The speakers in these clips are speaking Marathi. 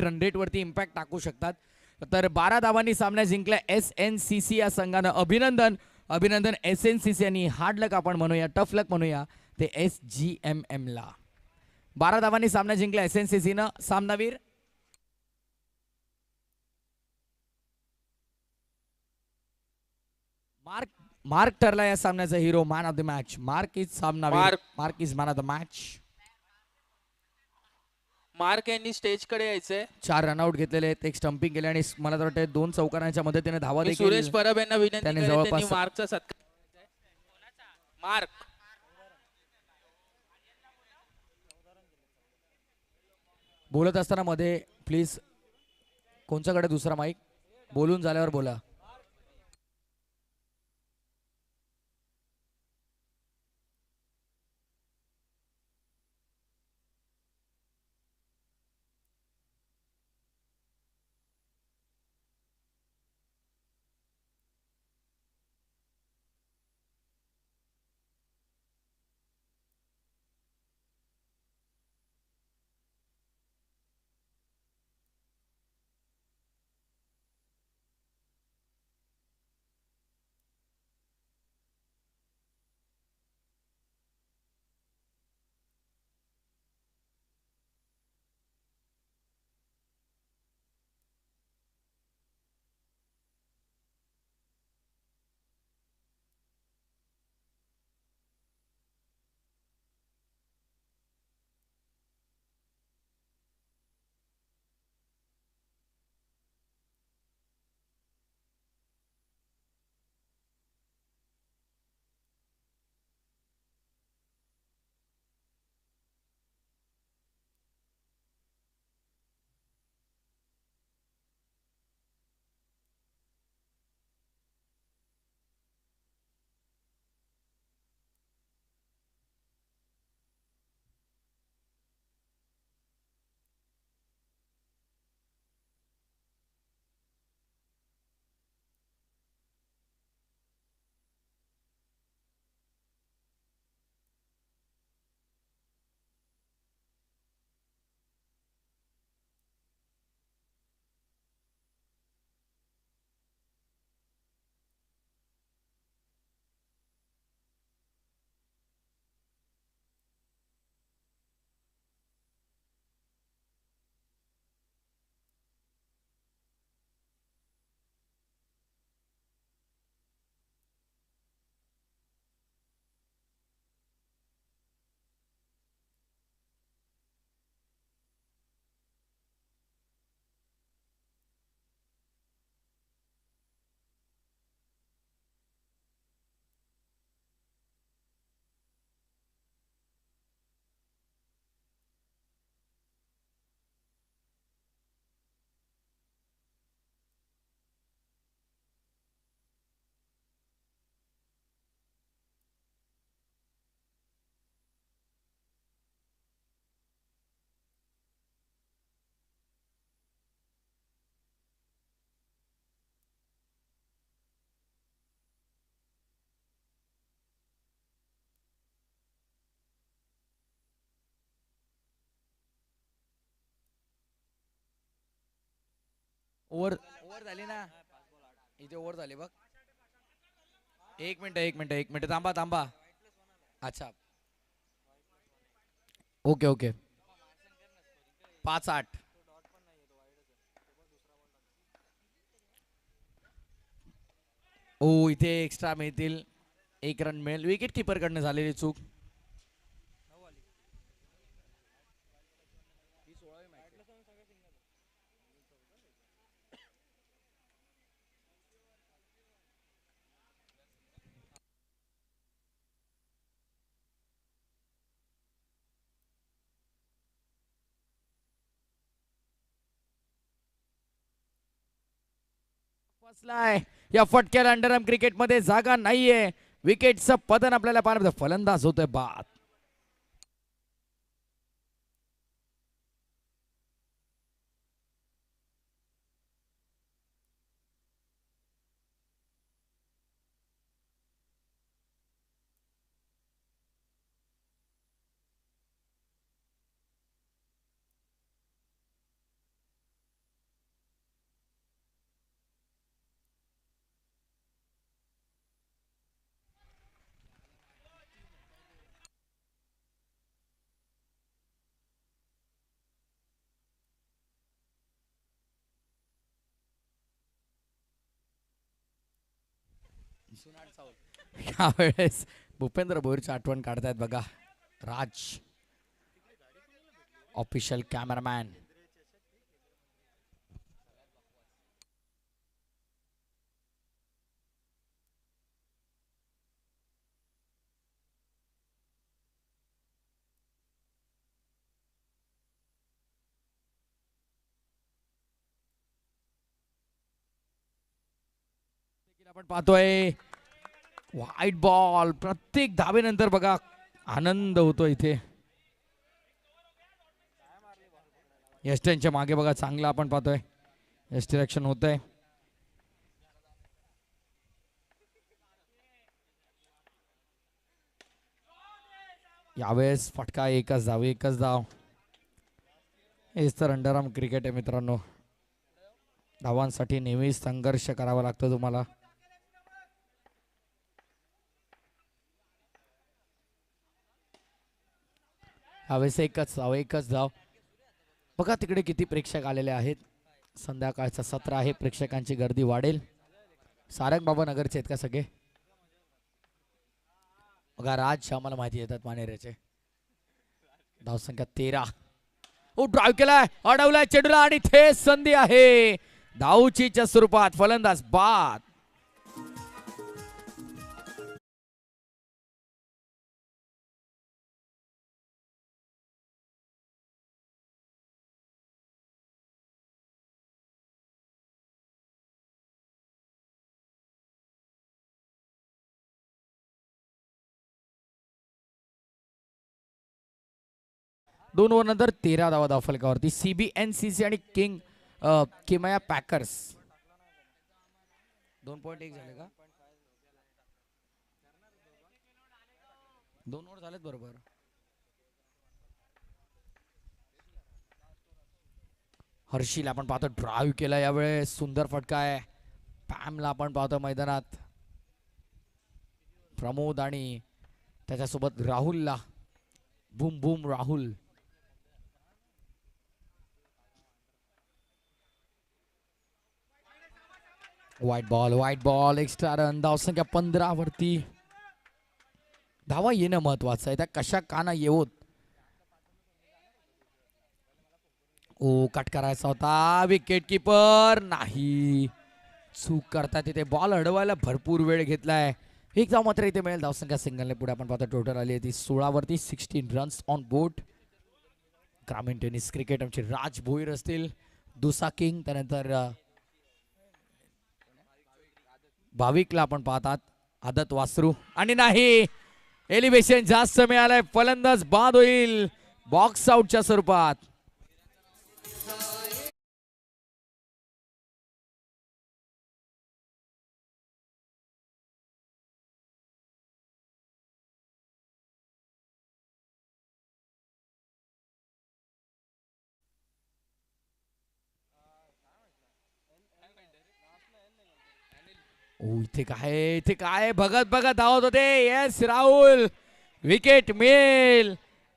हिट रन रेटवरती इम्पॅक्ट टाकू शकतात. तर बारा धावांनी सामना जिंकला एस एन सी सी या संघानं अभिनंदन. अभिनंदन एस एन सी सी आणि हार्ड लक आपण म्हणूया टफ लक म्हणूया ते एस जी एम एमला बारा धावांनी सामना जिंकला एस एन सी सीनं सामनावीर? मार्क मार्क ठरला या सामन्याचा hero man of the match Mark is सामना. Mark. Is man of the match Mark यांनी स्टेजकडे यायचंय. चार रनआउट घेतलेले आहेत एक स्टंपिंग केले आणि मला तर वाटतं दोन चौकारांच्या मदतीने धावा मी देखील सुरेश परब यांना विनंती त्याने करेन त्यांनी जवळपास- मार्कचा सत्कार मार्क. बोलत असताना मध्ये प्लीज कोणच्याकडे दुसरा माईक बोलून झाल्यावर बोला. ओव्हर ओव्हर झाली ना? इथे ओव्हर झाली बघ. एक मिनिट एक मिनिट एक मिनिट. थांबा थांबा. अच्छा. Okay okay. पाच आठ. ओ इथे एक्स्ट्रा मिळतील. एक रन मिळेल. विकेट किपरकडनं झालेली चूक. पोहोचलाय. या फटक्याला अंडरम क्रिकेटमध्ये जागा नाहीये. विकेटचं पतन आपल्याला पाहण्यात फलंदाज होतोय बाद. यावेळेस भूपेंद्र भोईरची आठवण काढतायत बघा. राज. ऑफिशियल कॅमेरामॅन आपण पाहतोय वाईट बॉल प्रत्येक धावेनंतर बघा आनंद होतो इथे. यष्टनच्या मागे बघा चांगलं आपण पाहतोय. यष्टी रक्षण होत आहे यावेळेस फटका एकच धाव एकच धाव. हेच तर अंडरआर्म क्रिकेट आहे मित्रांनो. धावांसाठी नेहमीच संघर्ष करावा लागतो तुम्हाला. यावेळेस एकच धाव एकच धाव बघा तिकडे किती प्रेक्षक आलेले आहेत. संध्याकाळचं सत्र आहे प्रेक्षकांची गर्दी वाढेल. सारंग बाबा नगरचे आहेत का सगळे? बघा राज आम्हाला माहिती येतात मानेऱ्याचे. धावसंख्या तेरा. ओ ड्राईव्ह केलाय अडवलाय चेडूला आणि थे संधी आहे. धावचीच्या स्वरूपात फलंदाज बाद. दोन ओव्हर नंतर तेरा धावा धाव फलकावरती सीबीएनसीसी आणि किंग किमया पॅकर्स दोन पॉईंट एक झाले का? दोन ओव्हर झालेत बरोबर. हर्षील आपण पाहतो ड्राईव्ह केला यावेळेस. सुंदर फटका आहे. पॅमला आपण पाहतो मैदानात. प्रमोद आणि त्याच्यासोबत राहुलला. बूम बुम राहुल. वाईट ball wide ball extra run धावसंख्या पंधरा वरती. धावा येणं महत्वाचं आहे. त्या कशा काना येऊत? ओ कट करायचा होता. विकेट किपर नाही. चूक करता तिथे बॉल अडवायला भरपूर वेळ घेतलाय. एक धाव मात्र इथे मिळेल. धावसंख्या सिंगलने पुढे आपण पाहतो. टोटल आली आहे ती सोळावरती सिक्स्टीन रन्स ऑन बोट ग्रामीण टेनिस क्रिकेट आमचे राज भोईर असतील. दुसा किंग त्यानंतर भाविकला आपण पाहतात. आदत वासरू. आणि नाही एलिव्हेशन जास्त मिळालंय. फलंदाज बाद होईल. बॉक्स आउटच्या स्वरूपात. ओ इथे काय इथे काय? बघत बघत धावत होते. येस राहुल. विकेट मिळेल.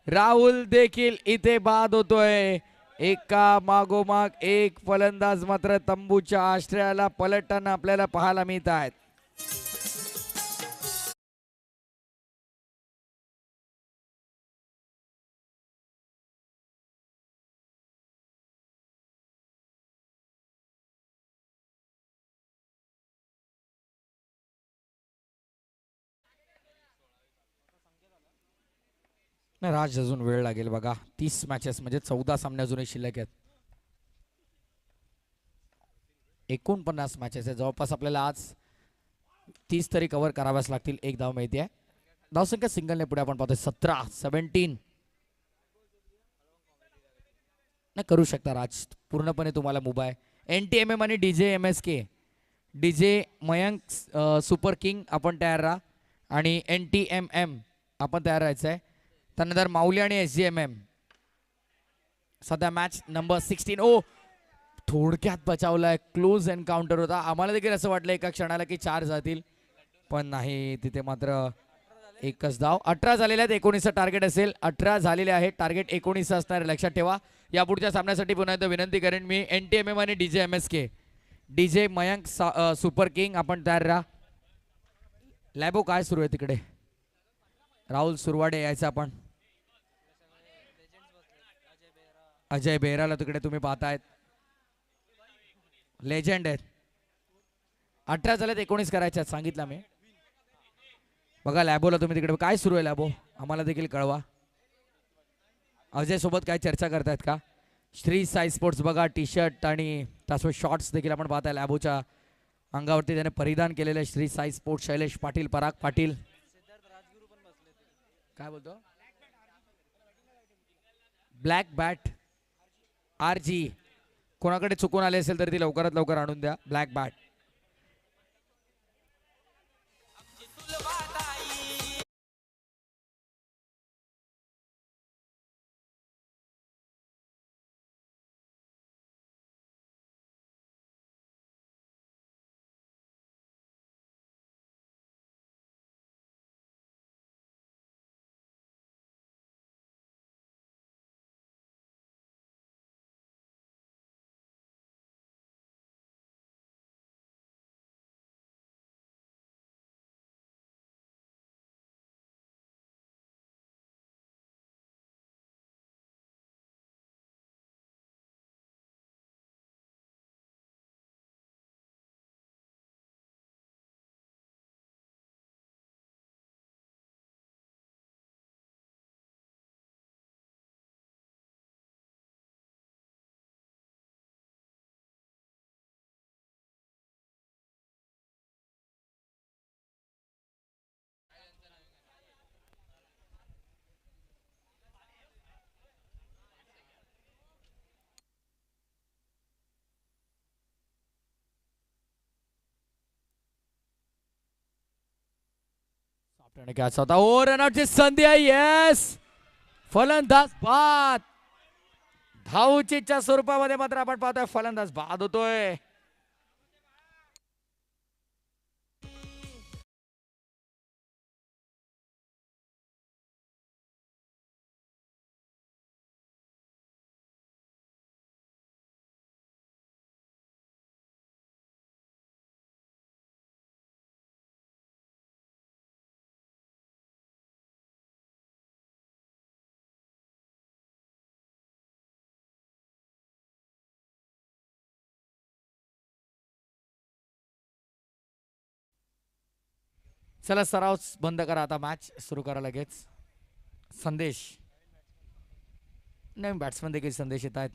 राहुल देखील इथे बाद होतोय. एका मागोमाग एक फलंदाज मात्र तंबूच्या आश्रयाला पलटताना आपल्याला पाहायला मिळत आहेत नाही राज अजून वेळ लागेल बघा. तीस मॅचेस म्हणजे चौदा सामने अजूनही शिल्लक आहेत. एकोणपन्नास मॅचेस आहे जवळपास आपल्याला आज तीस तरी कव्हर कराव्याच लागतील. एक धाव माहिती आहे. धावसंख्या सिंगलने पुढे आपण पाहतोय. सतरा सेव्हन्टीन नाही करू शकता राज. पूर्णपणे तुम्हाला मुभा आहे. एन टी एम एम आणि D J M S K D J Mayank super king आपण तयार राहा. आणि एन टी एम एम आपण तयार राहायचं आहे. त्यानंतर माऊली आणि एस जी एम एम सध्या मॅच नंबर सिक्स्टीन ओ थोडक्यात बचावलाय क्लोज एन्काउंटर होता आम्हाला देखील असं वाटलं एका क्षणाला की चार जातील पण नाही तिथे मात्र एकच धाव अठरा झालेल्या आहेत एकोणीसचं टार्गेट असेल अठरा झालेले आहे टार्गेट एकोणीस असणार आहे, लक्षात ठेवा या पुढच्या सामन्यासाठी पुन्हा एकदा विनंती करेन मी एन टी एम एम आणि D J M S K D J Mayank super king आपण तयार राहा लॅबो काय सुरू आहे तिकडे राहुल सुरवाडे यायचं आपण अजय बेहराला तिकडे तुम्ही पाहतायत. लेजंड आहेत. अठरा झाल्यात एकोणीस करायच्या आहेत सांगितलं मी. बघा लॅबोला तुम्ही तिकडे काय सुरू आहे लॅबो? आम्हाला देखील कळवा. अजय सोबत काय चर्चा करतायत का? श्री साई स्पोर्ट्स बघा टी शर्ट आणि त्यासोबत शॉर्ट्स देखील आपण पाहताय लॅबोच्या अंगावरती. त्याने परिधान केलेले श्री साई स्पोर्ट्स शैलेश पाटील पराग पाटील. काय बोलतो? ब्लॅक बॅट आर जी कोणाकडे चुकून आले असेल तर ती लवकरात लवकर आणून द्या. ब्लॅक बॅट आपल्याने कॅच होता ओ रनआउटची संधी आहे. येस फलंदाज बाद. धावचीच्या स्वरूपामध्ये मात्र आपण पाहतोय फलंदाज बाद होतोय. चला सराव बंद करा. आता मॅच सुरू करा लगेच. संदेश. नाही बॅट्समन देखील संदेश येत आहेत.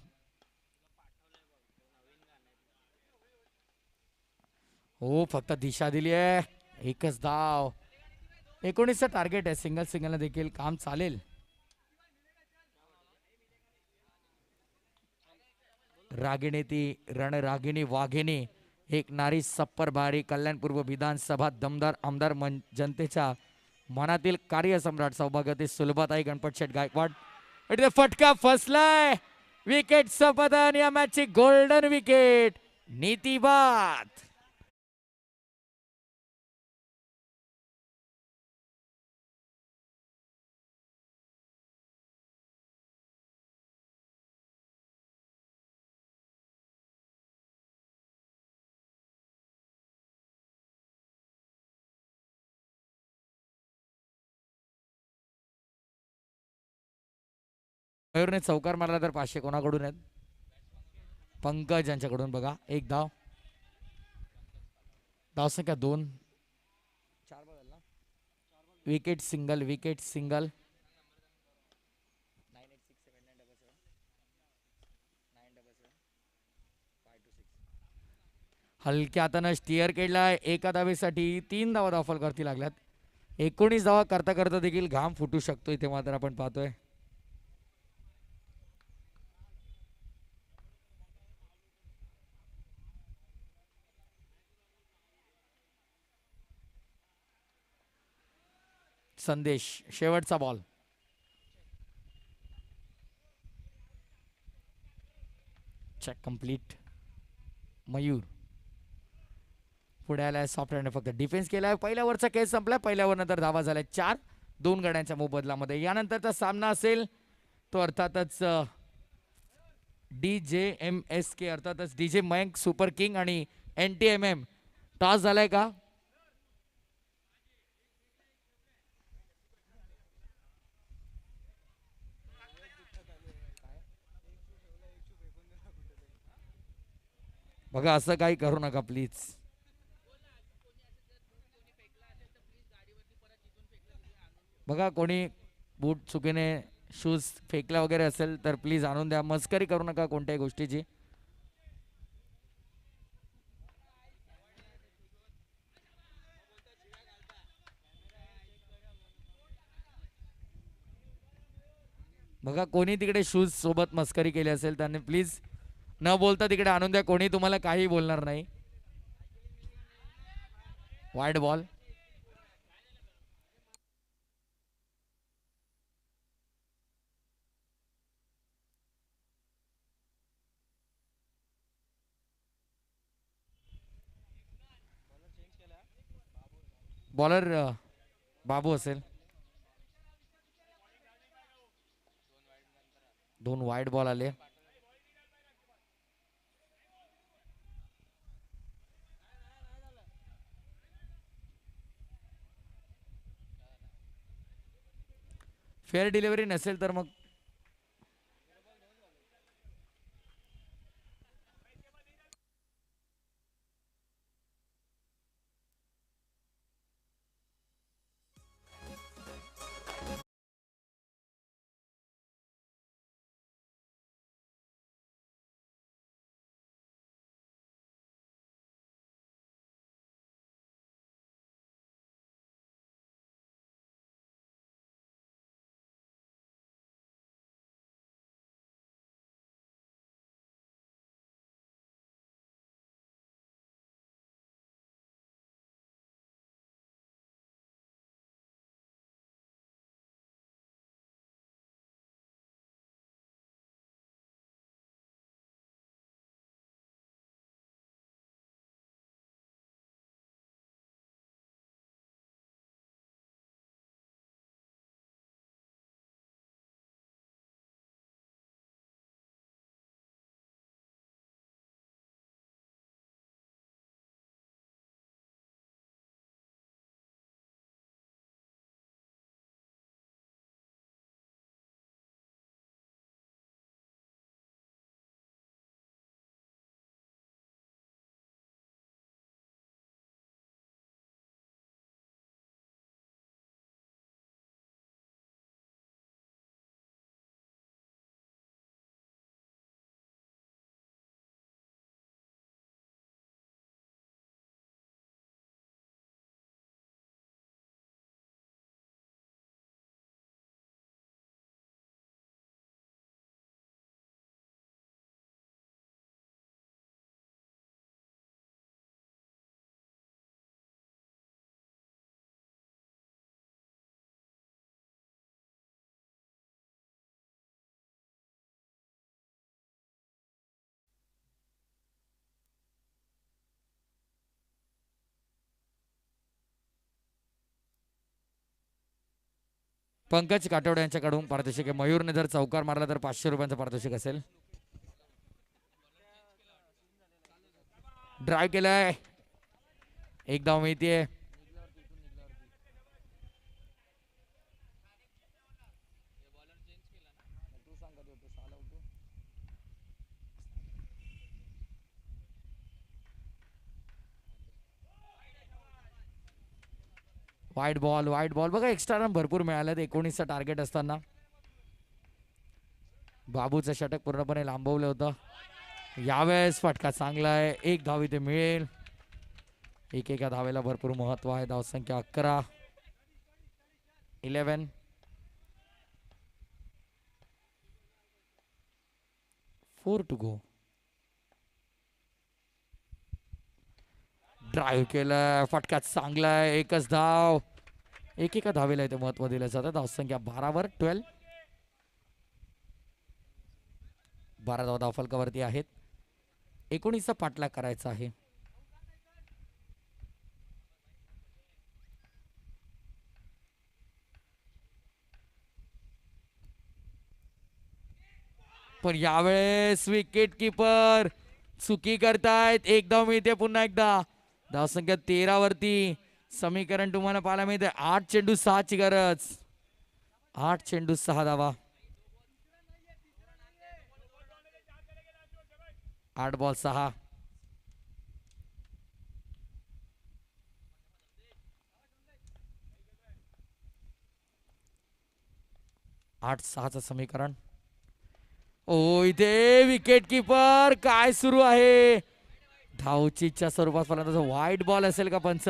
हो फक्त दिशा दिली आहे. एकच धाव. एकोणीसचं टार्गेट आहे. सिंगल सिंगलला देखील काम चालेल. रागिणी ती रणरागिणी वाघिणी. एक नारी सप्पर भारी कल्याणपूर्व विधानसभा दमदार आमदार मन जनतेच्या मनातील कार्यसम्राट सौभाग्यवती सुलभाताई गणपत शेठ गायकवाड. इथे फटका फसलाय. विकेट सपदन या मॅचची गोल्डन विकेट नीती मयूरने चौकार मारला तर पाचशे कोणाकडून आहेत? पंकज यांच्याकडून बघा. एक धाव. धाव संख्या दोन. चार बॉल ना विकेट सिंगल विकेट सिंगल. हलक्या हातानं स्टिअर केला एका धावेसाठी तीन धावा दाफल करती लागल्यात. एकोणीस धावा करता करता देखील घाम फुटू शकतो इथे मात्र आपण पाहतोय. संदेश. शेवटचा बॉल चेक कंप्लीट मयूर. पुढे आलाय सॉफ्टवेअरने फक्त. डिफेन्स केलाय. पहिल्यावरचा केस संपलाय. पहिल्यावर नंतर धावा झाल्या चार. दोन गड्यांच्या मोबदलामध्ये यानंतरचा सामना असेल तो अर्थातच डी जे एम एस के अर्थातच D J Mayank super king आणि N T M M toss झालाय का? बघा असं काही करू नका प्लीज बघा कोणी बूट चुकीने शूज फेकला वगैरे असेल तर प्लीज आणून द्या. मस्करी करू नका कोणत्याही गोष्टीची. बघा कोणी तिकडे शूज सोबत मस्करी केली असेल त्यांनी प्लीज न बोलता तिकडे आणून द्या कोणी तुम्हाला काही बोलणार नाही. वाईट बॉल बॉलर बाबू असेल. दोन वाईट बॉल आले. फेअर डिलिव्हरी नसेल तर मग पंकज काटोडे यांच्याकडून पारितोषिक आहे. मयूरने जर चौकार मारला तर पाचशे रुपयांचं पारितोषिक असेल. ड्राईव्ह केलाय. एक धाव मिळतीये. वाईट बॉल वाईट बॉल. बघा एक्स्ट्रा रन भरपूर मिळाल्यात एकोणीसचं टार्गेट असताना. बाबूचं षटक पूर्णपणे लांबवलं होतं. यावेळेस फटका चांगला आहे. एक धाव इथे मिळेल. एक एका धावेला भरपूर महत्त्व आहे. धावसंख्या अकरा. Eleven for two go drive केलं फटक्यात चांगलाय एकच धाव. एक एका धावेला इथे महत्त्व दिलं जातं. धावसंख्या बारावर ट्वेल्व. बारा धाव धाव फलकावरती आहेत. एकोणीसचा पाठलाग करायचा आहे. पण यावेळेस विकेट किपर चुकी करतायत. एकदा मिळते पुन्हा एकदा. धावसंख्या तेरा वरती समीकरण तुम्हाला पाहायला मिळते आठ चेंडू सहाची गरज. आठ चेंडू सहा धावा. आठ बॉल सहा. आठ सहाचं समीकरण. ओ इथे विकेट किपर काय सुरू आहे? धावचीच्या स्वरूपात पर्यंत वाईट बॉल असेल का पंच?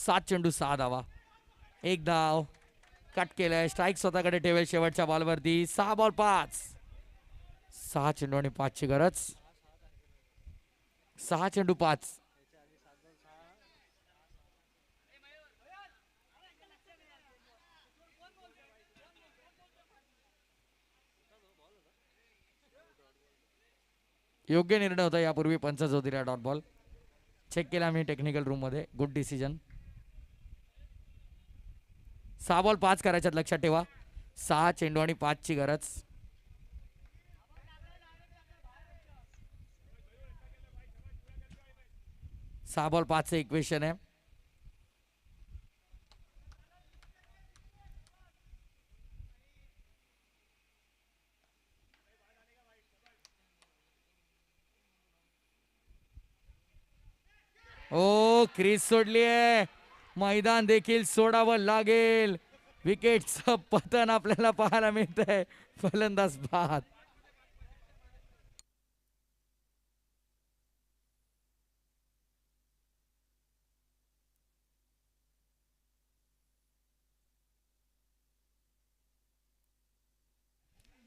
सात चेंडू सहा धावा. एक धाव. कट केलाय. स्ट्राईक स्वतःकडे ठेवेल. शेवटच्या बॉलवरती सहा बॉल पाच. सहा चेंडू आणि पाचची गरज. सहा चेंडू पाच. योग्य निर्णय होता यापूर्वी पंच जो दिला डॉट बॉल. चेक केला मी टेक्निकल रूममध्ये. गुड डिसिजन सहा बॉल पाच करायच्यात लक्षात ठेवा. सहा चेंडू आणि पाचची गरज. सहा बॉल पाचचं इक्वेशन आहे. ओ क्रीज सोडली आहे मैदान देखील सोडावं लागेल. विकेटचं पतन आपल्याला पाहायला मिळत आहे फलंदाज बाद.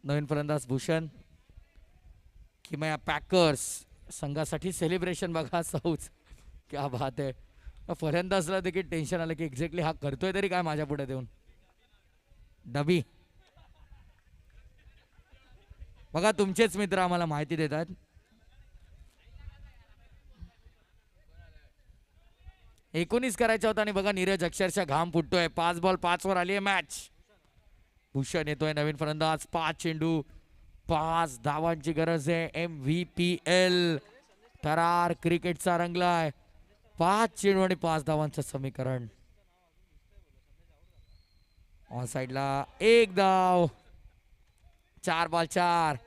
नवीन फलंदाज भूषण. किमया पॅकर्स. संघासाठी सेलिब्रेशन बघा सौच. क्या बात आहे. फलंदाजला देखील टेन्शन आलं की एक्झॅक्टली हा करतोय तरी काय माझ्या पुढे देऊन? डबी बघा तुमचेच मित्र आम्हाला माहिती देतात एकोणीस करायचा होता आणि बघा नीरज अक्षरशः घाम फुटतोय. पाच बॉल पाच वर आली आहे मॅच भूषण येतोय नवीन फलंदाज. पाच चेंडू. पाच धावांची गरज आहे. एम व्ही पी एल थरार क्रिकेटचा रंगलाय. पाच चेंडू आणि पाच धावांचं समीकरण. ऑन साइडला एक धाव. चार बॉल चार.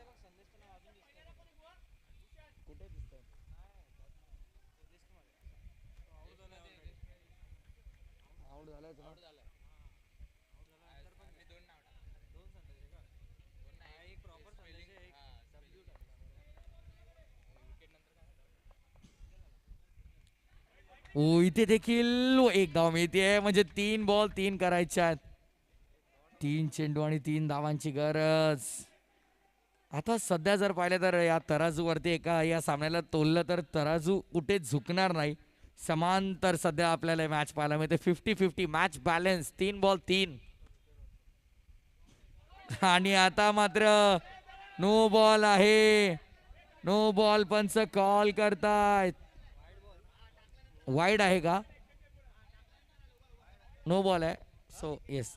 ओ इथे देखील एक धाव मिळते. म्हणजे तीन बॉल तीन करायच्या तीन चेंडू आणि तीन धावांची गरज. आता सध्या जर पाहिलं तर या तराजूवरती एका या सामन्याला तोललं तर तराजू कुठे झुकणार नाही. समांतर सध्या आपल्याला मॅच पाहायला मिळते. फिफ्टी फिफ्टी मॅच बॅलन्स तीन बॉल तीन. आणि आता मात्र नो बॉल आहे. नो बॉल पंच कॉल करतायत. वाईड आहे का? नो बॉल आहे. सो येस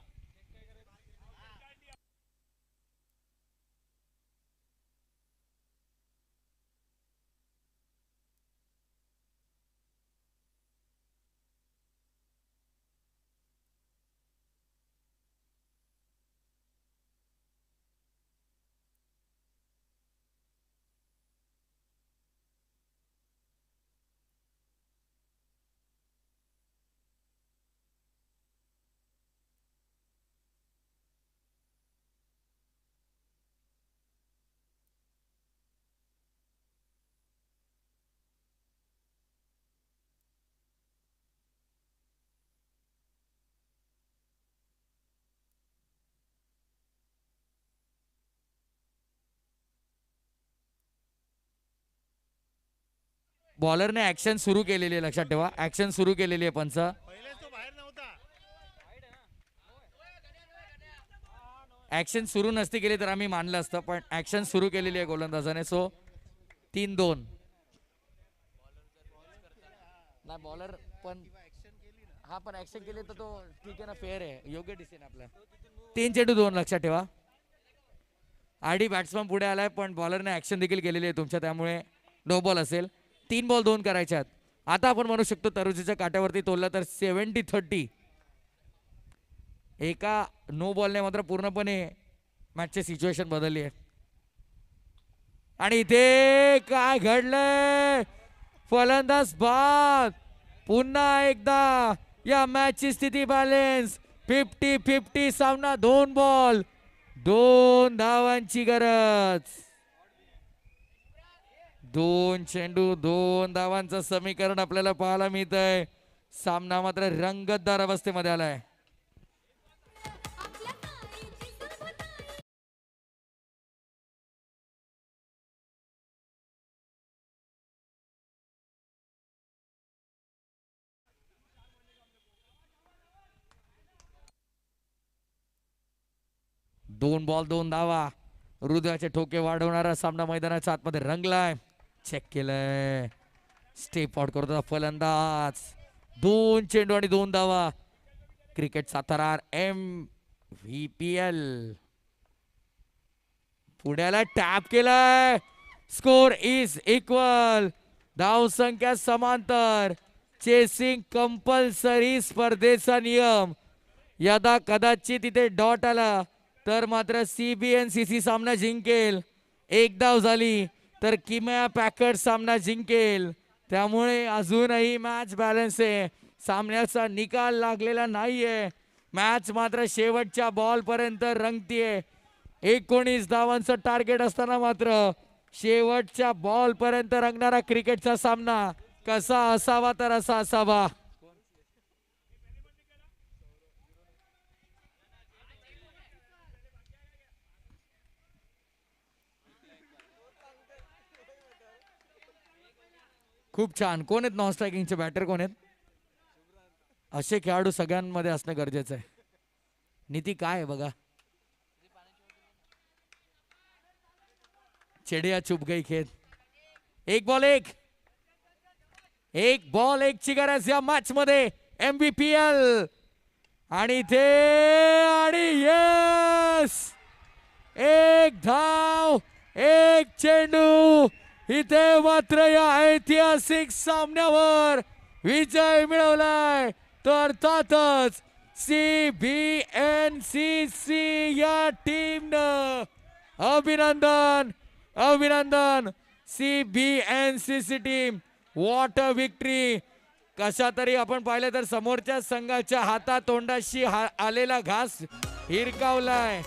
बॉलरने ऍक्शन सुरू केलेली आहे लक्षात ठेवा. ऍक्शन सुरू केलेली आहे पंच. ऍक्शन सुरू नसती केली तर आम्ही मानलं असतं पण ऍक्शन सुरू केलेली आहे गोलंदाजाने. सो तीन दोन. नाही बॉलर पण हा पण ऍक्शन केली तर तो ठीक आहे ना फेअर आहे. योग्य डिसिजन आपला. तीन चेंडू दोन लक्षात ठेवा. आडी बॅट्समन पुढे आलाय पण बॉलरने ऍक्शन देखील केलेली आहे तुमच्या त्यामुळे नो बॉल असेल. तीन बॉल दोन करायच्यात. आता आपण म्हणू शकतो तरुजीच्या काट्यावरती तोलला तर सेव्हन्टी थर्टी एका नो बॉलने मात्र पूर्णपणे मॅचची सिच्युएशन बदलली आहे आणि इथे काय घडलंय? फलंदाज बाद. पुन्हा एकदा या मॅचची स्थिती बॅलेन्स फिफ्टी फिफ्टी सामना दोन बॉल दोन धावांची गरज. दोन चेंडू दोन धावांचं समीकरण आपल्याला पाहायला मिळत आहे सामना मात्र रंगतदार अवस्थेमध्ये आलाय. दोन बॉल दोन धावा. हृदयाचे ठोके वाढवणारा सामना मैदानाच्या आतमध्ये रंगलाय. चेक केलंय. स्टेप आउट करतो फलंदाज. दोन चेंडू आणि दोन धावा. Cricket Satara M V P L पुण्याला टॅप केलाय. स्कोर इज इक्वल धाव संख्या समांतर. चेसिंग कंपल्सरी स्पर्धेचा नियम. यदा कदाचित तिथे डॉट आला तर मात्र सी बी सी सी सामना जिंकेल. एक धाव झाली. तर किमया पॅकट सामना जिंकेल. त्यामुळे अजूनही मॅच बॅलन्स आहे. सामन्याचा निकाल लागलेला नाहीये. मॅच मात्र शेवटच्या बॉलपर्यंत रंगतीये. एकोणीस धावांचं टार्गेट असताना मात्र शेवटच्या बॉलपर्यंत रंगणारा क्रिकेटचा सामना कसा असावा तर असा असावा. खूप छान. कोण आहेत नॉन स्ट्रायकिंगचे बॅटर कोण आहेत? असे खेळाडू सगळ्यांमध्ये असणं गरजेचं आहे. नीती काय आहे बघा? चेडिया चुप गई खेळ. एक बॉल एक. एक बॉल एक ची गरज या मॅच मध्ये. एमबीपीएल आणि ते आणि येस एक धाव एक चेंडू. इथे मात्र या ऐतिहासिक सामन्यावर विजय मिळवलाय. तर अर्थातच C B N C C या टीमनं अभिनंदन अभिनंदन C B N C C team what a victory कशा तरी आपण पाहिलं तर समोरच्या संघाच्या हातातोंडाशी हा आलेला घास हिरकावलाय.